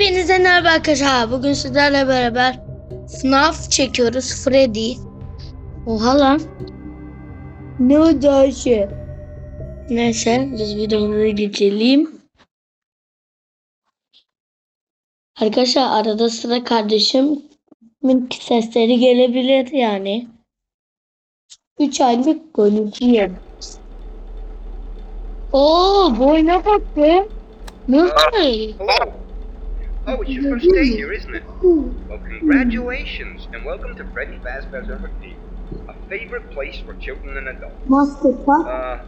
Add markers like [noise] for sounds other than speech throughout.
Hepinize merhaba arkadaşlar. Bugün sizlerle beraber FNAF çekiyoruz. Freddy. Oha lan. Ne oldu Ayşe? Neyse biz videomuza geçelim. Arkadaşlar arada sıra kardeşimin sesleri gelebilir yani. 3 aylık golcüyüm. Oo boyuna bak be. Hello. Oh, it's your first day here, isn't it? Well, congratulations, and welcome to Freddy Fazbear's Arcade, a favorite place for children and adults. Master Puff. Uh,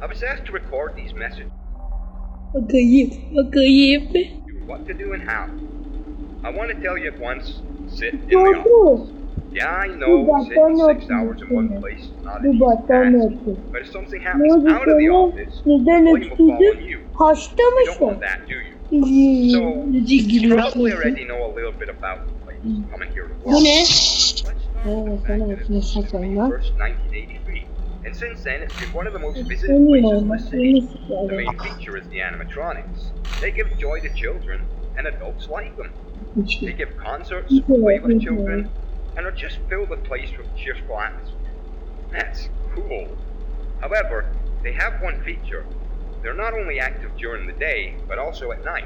I was asked to record these messages, Bakayım, bakayım. what to do and how. I want to tell you at once, sit in the office. Yeah, I know, sitting six hours in one place is not an easy task. But if something happens out of the office, the blame will fall on you. You don't want that, do you? So, You probably already know a little bit about the place, coming here to Bu work. ne? Let's start with the fact that it was first 1983, and since then it's been one of the most visited places in the city. The main feature is the animatronics. They give joy to children, and adults like them. They give concerts, play with children, and are just filled the place with cheerful atmosphere. That's cool. However, they have one feature. They're not only active during the day, but also at night.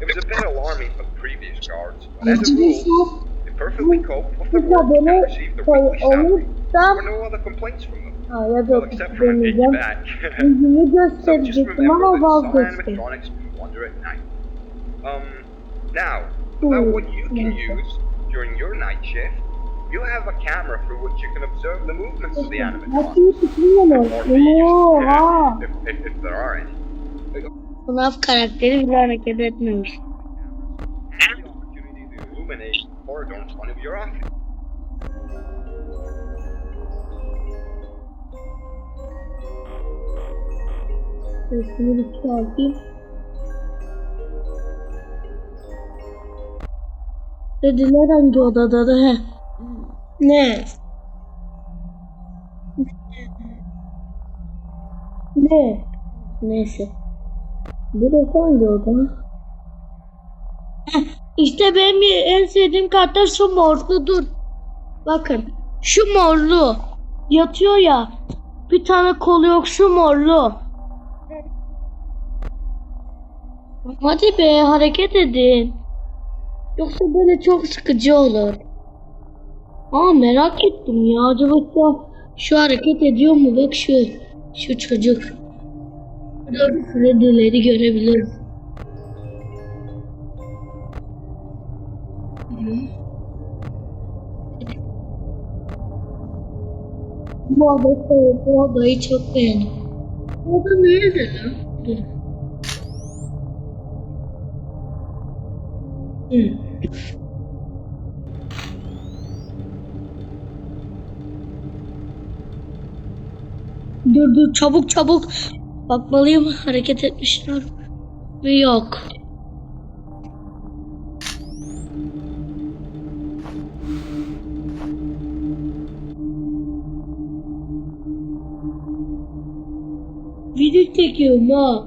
It was a bit alarming for the previous guards, but as a rule, they perfectly cope with the work and receive their weekly salary. There were no other complaints from them. Ya Well, except for deneyeceğim. piggyback. [laughs] So just remember that some animatronics can wander at night. Um, now, about what you can use during your night shift, you have a camera through which you can observe the movements of the animatronics. If, if, if there are any. Love character is located at news. And the opportunity to illuminate corridors one of your office. There's really quality. Ne? Ne? Neyse. Burası hangi oda? Heh, İşte benim en sevdiğim karakter şu morlu dur. Bakın. Şu morlu. Yatıyor ya. Bir tane kolu yok şu morlu. Hadi be hareket edin. Yoksa böyle çok sıkıcı olur. Aa merak ettim ya acaba şu, şu hareket ediyor mu? Bak şu şu çocuk. Burada Freddy'leri görebiliriz. Bu adayı, bu adayı çok beğendim. Bu ada nerede lan? Dur. Hı. Dur çabuk çabuk. Bakmalıyım hareket etmişler ve yok. Video çekiyorum ha.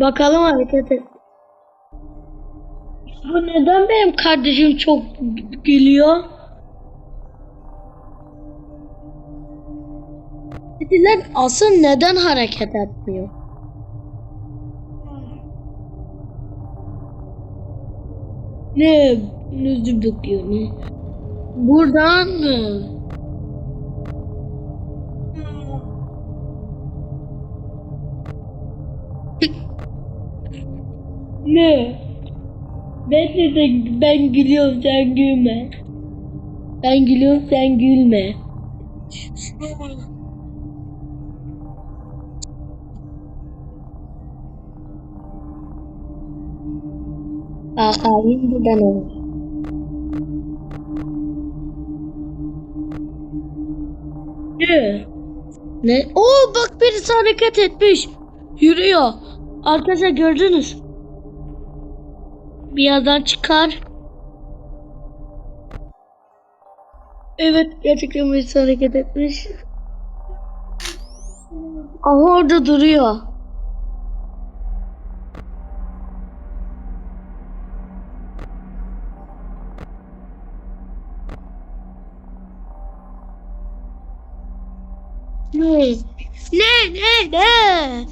Bakalım hareket et. Bu neden benim kardeşim çok gülüyor? Dediler asıl neden hareket etmiyor? Ne? Yüzü bakıyor ne? Buradan mı? Ne? Ben de, de ben gülüyorum sen gülme. Ben gülüyorum sen gülme. Bakayım buradan olur. Ne? Oo bak birisi hareket etmiş. Yürüyor. Arkadaşlar gördünüz. Bir yerden çıkar. Evet gerçekten birisi hareket etmiş. Aha orada duruyor. Ne? Ne ne ne?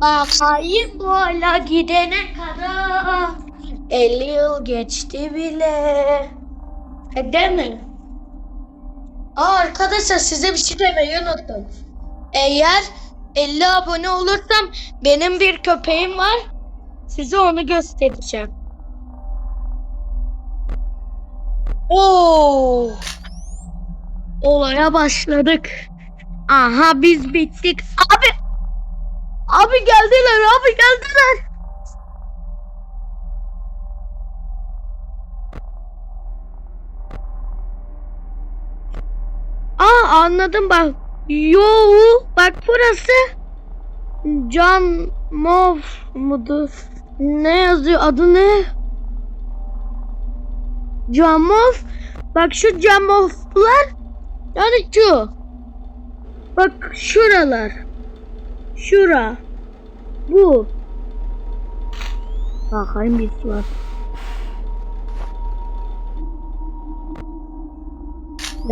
Bakayım hala gidene kadar 50 yıl geçti bile. E mi? Aa arkadaşlar size bir şey demeyi unuttum. Eğer 50 abone olursam benim bir köpeğim var. Size onu göstereceğim. Oo! Olaya başladık. Aha biz bittik. Abi! Abi geldiler, abi geldiler. Aa anladım bak. Yo bak burası Can Mov mudur? Ne yazıyor adı ne? Camov. Bak şu Camovlar yani şu. Bak şuralar. Şura. Bu. Bakayım bir var.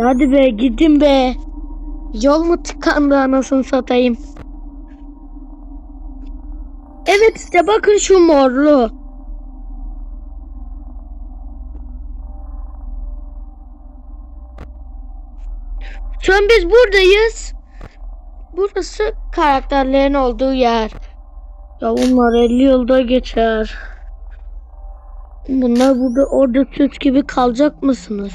Hadi be gidin be. Yol mu tıkandı anasını satayım. Evet işte bakın şu morlu. Şu an biz buradayız. Burası karakterlerin olduğu yer. Ya bunlar 50 yılda geçer. Bunlar burada orada süs gibi kalacak mısınız?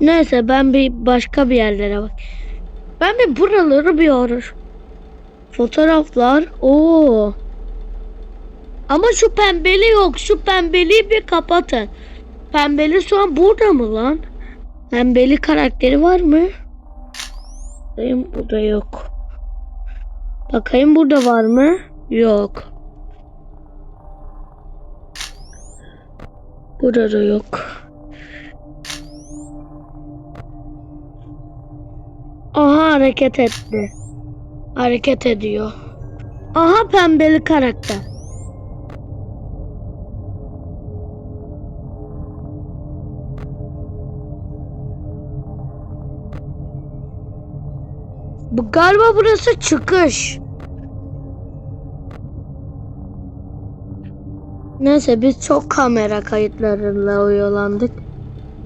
Neyse ben bir başka bir yerlere bak. Ben bir buraları bir arar. Fotoğraflar. Oo. Ama şu pembeli yok. Şu pembeliyi bir kapatın. Pembeli şu an burada mı lan? Pembeli karakteri var mı? Bakayım burada yok. Bakayım burada var mı? Yok. Burada da yok. Aha hareket etti. Hareket ediyor. Aha pembeli karakter. Bu galiba burası çıkış. Neyse biz çok kamera kayıtlarıyla oyalandık.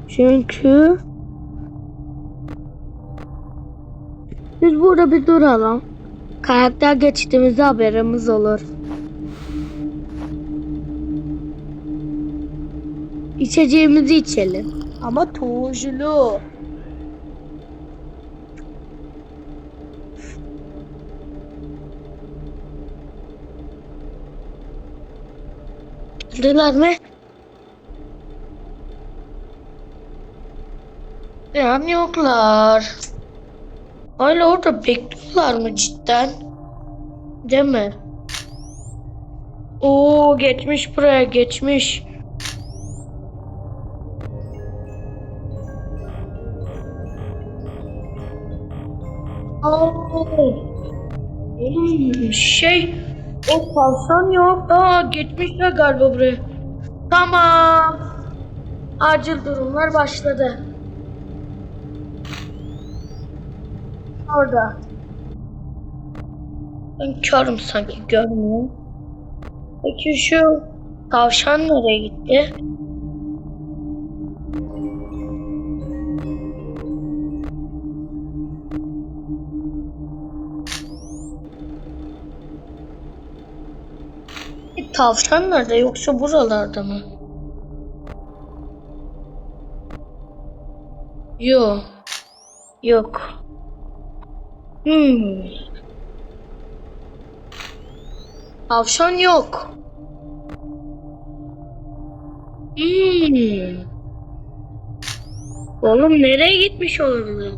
Çünkü biz burada bir duralım. Karakter geçtiğimizde haberimiz olur. İçeceğimizi içelim. Ama tuzlu. Geldiler mi? Yani yoklar. Hala orada bekliyorlar mı cidden? Değil mi? Oo geçmiş buraya geçmiş. Oğlum şey o kalsan yok. Aa geçmişler galiba buraya. Tamam. Acil durumlar başladı. Orada. Ben körüm sanki görmüyorum. Peki şu tavşan nereye gitti? Tavşan nerede yoksa buralarda mı? Yok. Yok. Hmm. Tavşan yok. Hmm. Oğlum nereye gitmiş olabilir?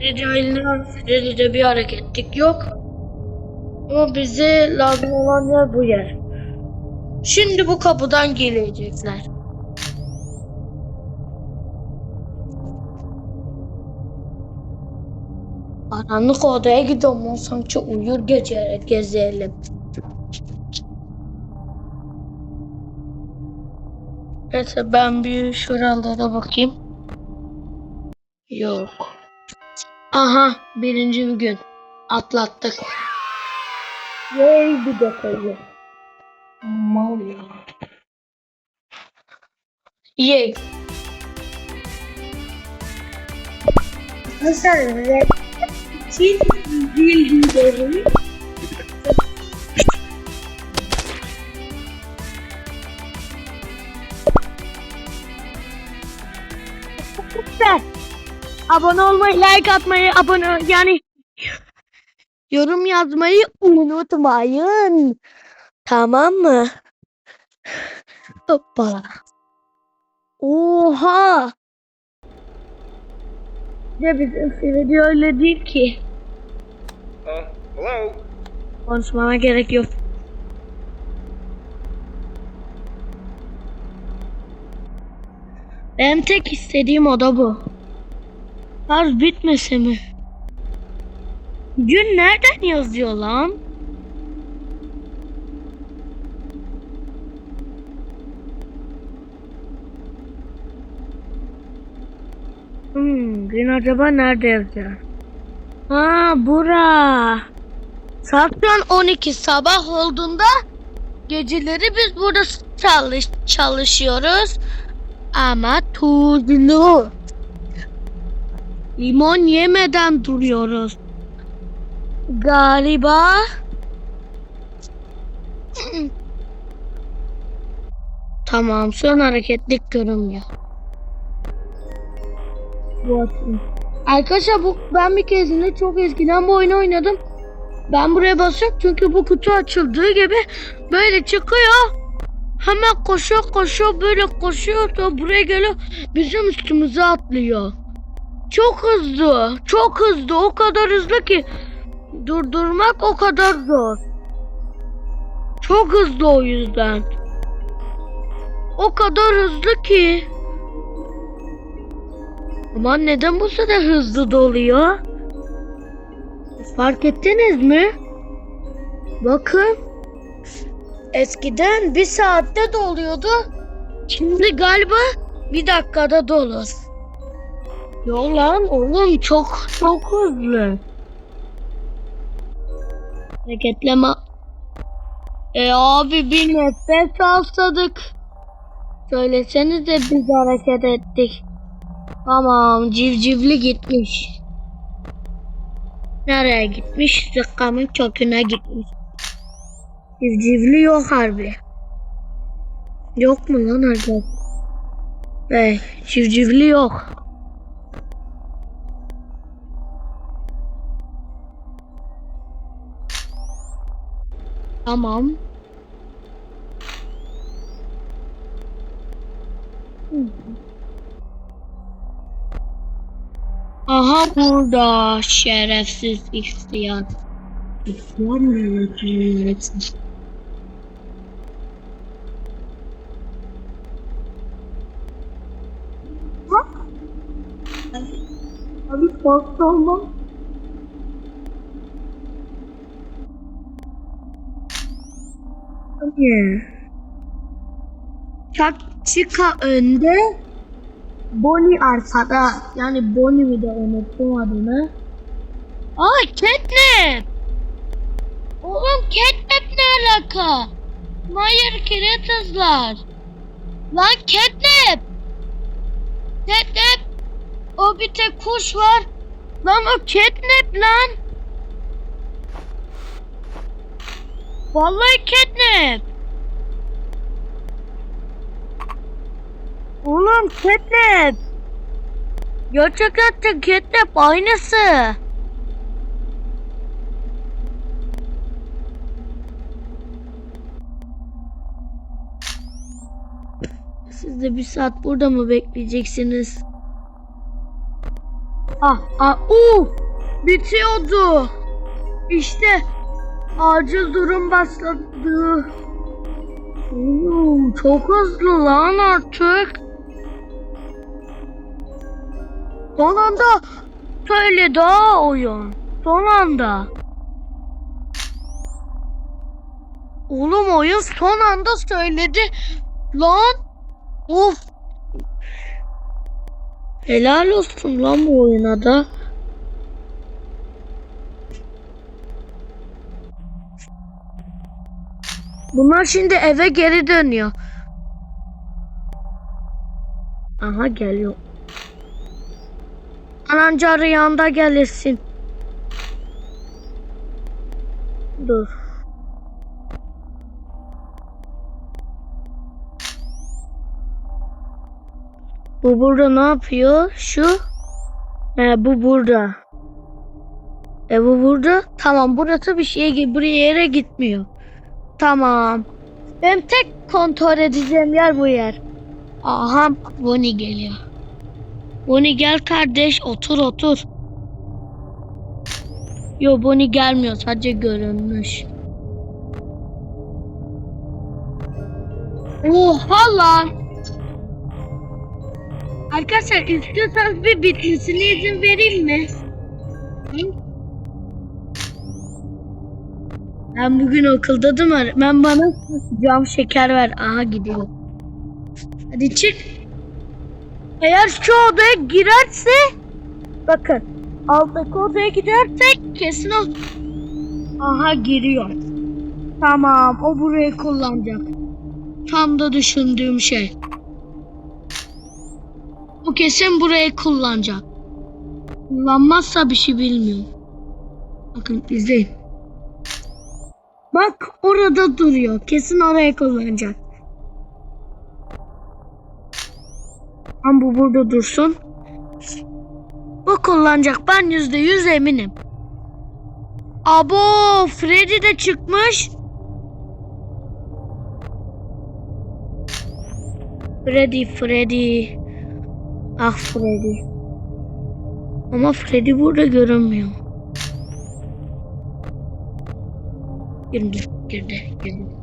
Recai'yle Freddy'de bir hareketlik yok. Ama bize lazım olan yer bu yer. Şimdi bu kapıdan gelecekler. Karanlık odaya gidiyorum. Sanki uyur gece gezelim. Neyse ben bir şuralara bakayım. Yok. Aha birinci bir gün. Atlattık. Yay bir detayı. Mal ya. Yay. Nasıl için bilgileri Süper. Abone olmayı, like atmayı, abone yani yorum yazmayı unutmayın. Tamam mı? Hoppa. Oha. Ya bizim video öyle değil ki. Uh, hello? Konuşmana gerek yok. Benim tek istediğim oda bu. Şarj bitmese mi? Gün nereden yazıyor lan? Hmm, gün acaba nerede yazıyor? Ha bura. Saat şu an 12 sabah olduğunda geceleri biz burada çalış çalışıyoruz. Ama tuzlu. Limon yemeden duruyoruz. Galiba. [clears throat] tamam son hareketlik görünmüyor. Bu atın. Arkadaşlar bu ben bir kezinde çok eskiden bu oyunu oynadım. Ben buraya basıyorum çünkü bu kutu açıldığı gibi böyle çıkıyor. Hemen koşuyor koşuyor böyle koşuyor da buraya geliyor bizim üstümüze atlıyor. Çok hızlı çok hızlı o kadar hızlı ki durdurmak o kadar zor. Çok hızlı o yüzden. O kadar hızlı ki. Ama neden bu kadar hızlı doluyor? Fark ettiniz mi? Bakın. Eskiden bir saatte doluyordu. Şimdi galiba bir dakikada dolu. Yo lan oğlum çok çok hızlı. Hareketleme. E abi bir nefes alsadık. Söylesenize biz hareket ettik. Tamam civcivli gitmiş. Nereye gitmiş? Zıkkamın köküne gitmiş. Civcivli yok harbi. Yok mu lan harbi? Hey, civcivli yok. Tamam. Aha burada şerefsiz. İhtiyar mı? Evet. Abi korktu olma. Hadi. Çakçika önde. Bonnie arkada. Yani Bonnie mi de unuttum adını. Aa Catnap. Oğlum Catnap ne alaka? Hayır Kiretizler. Lan Catnap. Catnap. O bir tek kuş var. Lan o Catnap lan. Vallahi Catnap. Oğlum Catnap. Gerçekten Catnap aynısı. Siz de bir saat burada mı bekleyeceksiniz? Ah, ah, uh, bitiyordu. İşte acil durum başladı. Oğlum çok hızlı lan artık. Son anda söyledi ha oyun. son anda. Oğlum oyun son anda söyledi. Lan. Of. Helal olsun lan bu oyuna da. Bunlar şimdi eve geri dönüyor. Aha geliyor. Ananca rüyanda gelirsin. Dur. Bu burada ne yapıyor? Şu. He bu burada. E bu burada. Tamam burası bir şeye buraya yere gitmiyor. Tamam. Benim tek kontrol edeceğim yer bu yer. Aha Bonnie geliyor. Bonnie gel kardeş otur otur. Yo Bonnie gelmiyor sadece görünmüş. Oha lan. Arkadaşlar istiyorsanız bir bitmesine izin vereyim mi? Ben bugün okulda değil mi? öğretmen bana cam şeker ver. Aha gidiyor. Hadi çık. Eğer şu odaya girerse bakın alttaki odaya gidersek kesin o. Aha giriyor. Tamam o burayı kullanacak. Tam da düşündüğüm şey. O kesin burayı kullanacak. Kullanmazsa bir şey bilmiyorum. Bakın izleyin. Bak orada duruyor. Kesin oraya kullanacak. Ama bu burada dursun. Bu kullanacak. Ben yüzde yüz eminim. Abo Freddy de çıkmış. Freddy Freddy. Ah Freddy. Ama Freddy burada görünmüyor. Girdi, girdi, girdi.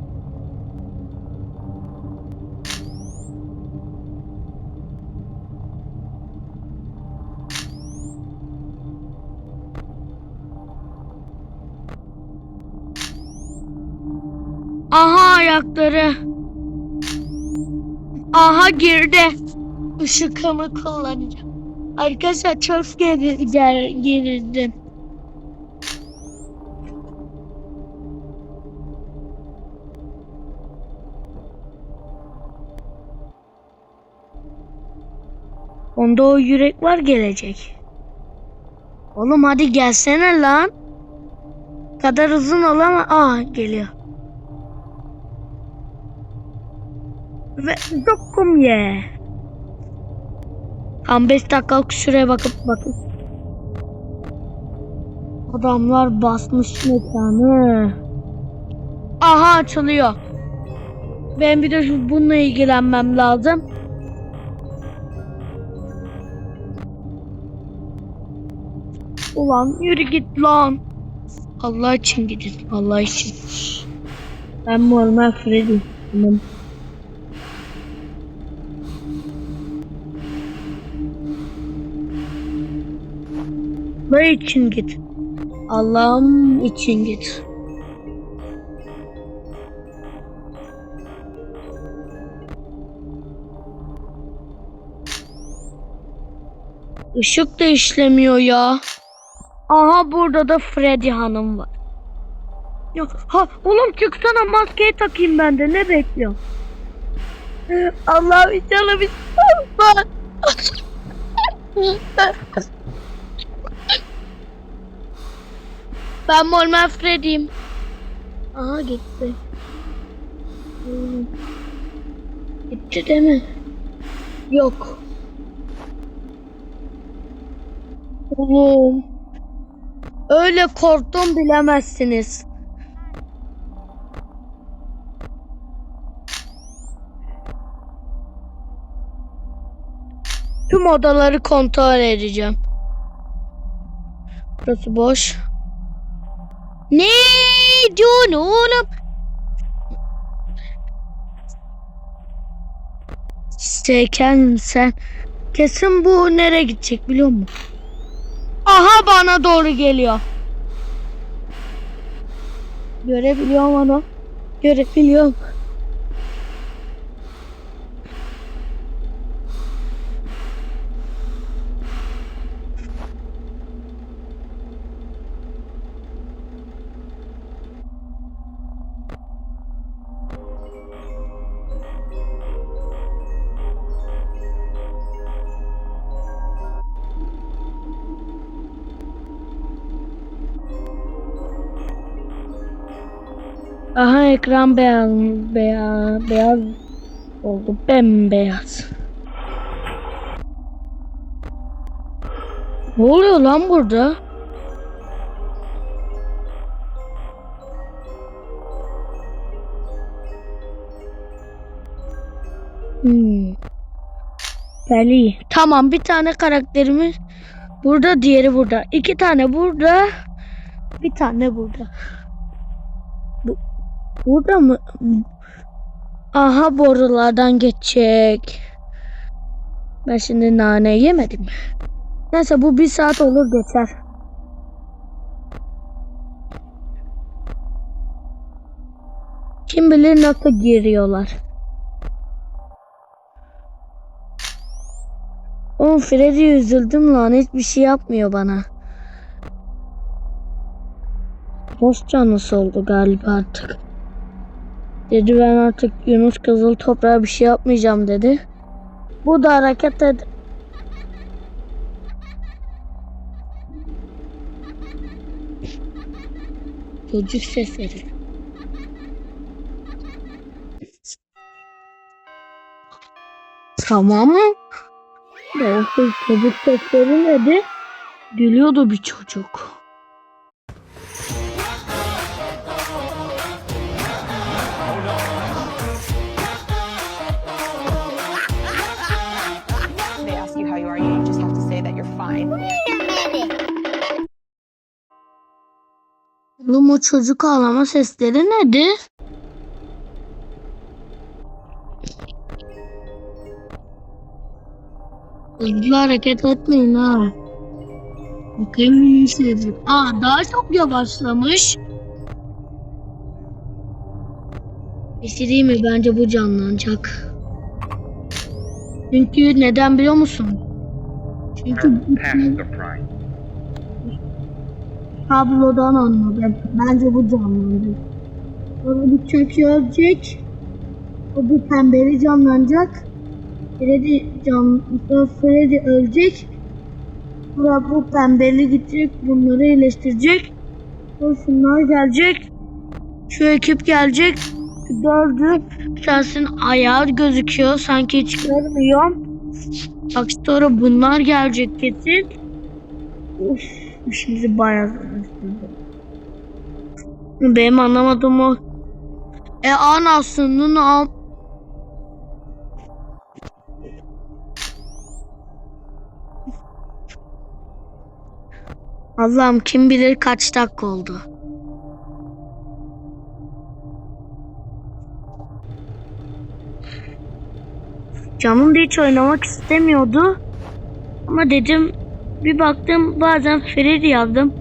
Aha ayakları. Aha girdi. Işıkımı kullanacağım. Arkadaşlar çok geri, ger, gerildim. Onda o yürek var gelecek. Oğlum hadi gelsene lan. Kadar uzun olama. Aa geliyor. Dokum ye. Tam 5 dakikalık şuraya bakıp bakın. Adamlar basmış mekanı. Aha açılıyor. Ben bir de şu bununla ilgilenmem lazım. Ulan yürü git lan. Allah için gidin. Allah için. Ben normal Freddy. Ne için git? Allah'ım için git. Işık da işlemiyor ya. Aha burada da Freddy hanım var. Ya, ha oğlum çıksana maskeyi takayım ben de ne bekliyorum? Allah inşallah bir şey. Ben normal Freddy'yim. Aha gitti. Hmm. Gitti değil mi? Yok. Oğlum. Öyle korktum bilemezsiniz. Tüm odaları kontrol edeceğim. Burası boş. Ne diyorsun oğlum? İsteyken sen kesin bu nereye gidecek biliyor musun? Aha bana doğru geliyor. Görebiliyor mu onu? Görebiliyorum. Ekran beyaz, beyaz, beyaz oldu. Bembeyaz. Ne oluyor lan burada? Hmm. Deli. Tamam bir tane karakterimiz burada diğeri burada. İki tane burada. Bir tane burada. Burada mı? Aha borulardan geçecek. Ben şimdi nane yemedim. Neyse bu bir saat olur geçer. Kim bilir nasıl giriyorlar. Oğlum Freddy üzüldüm lan hiçbir şey yapmıyor bana. Boş canlısı oldu galiba artık. Dedi ben artık Yunus Kızıl toprağa bir şey yapmayacağım dedi. Bu da hareket ed... Çocuk sesleri. Tamam. Belki çocuk sesleri neydi? Gülüyordu bir çocuk. Say that you're fine. Oğlum çocuk ağlama sesleri nedir? Hızlı hareket etmeyin ha. Bakayım seyirci. Aa daha çok yavaşlamış. Bir şey değil mi? Bence bu canlanacak. Çünkü neden biliyor musun? Çünkü tablodan anladım. Bence bu canlandı. Sonra bu çökü ölecek. O bu pembeli canlanacak. Freddy can, Freddy ölecek. Sonra bu pembeli gidecek. Bunları iyileştirecek. Sonra şunlar gelecek. Şu ekip gelecek. Dördü. Şahsın ayağı gözüküyor. Sanki hiç görmüyorum. Bak sonra bunlar gelecek kesin. Uf, işimizi bayağı. Benim anlamadığım o. E anasının am... Allah'ım kim bilir kaç dakika oldu. Canım da hiç oynamak istemiyordu. Ama dedim bir baktım bazen Freddy yazdım.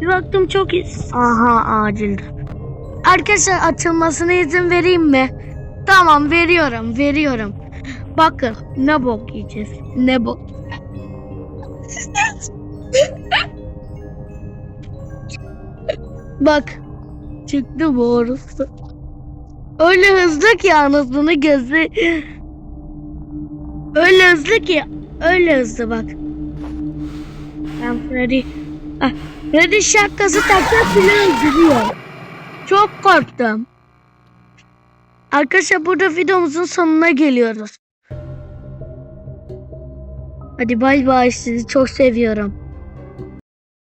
Bir baktım çok iyi. Aha acildi. Arkadaşlar açılmasına izin vereyim mi? Tamam veriyorum veriyorum. Bakın ne bok yiyeceğiz. Ne bok. [laughs] Bak çıktı borusu. Öyle hızlı ki anasını gözü. Öyle hızlı ki. Öyle hızlı bak. Ben Freddy... Ah, Freddy şapkası taksa bile öldürüyor. Çok korktum. Arkadaşlar burada videomuzun sonuna geliyoruz. Hadi bay bay sizi çok seviyorum.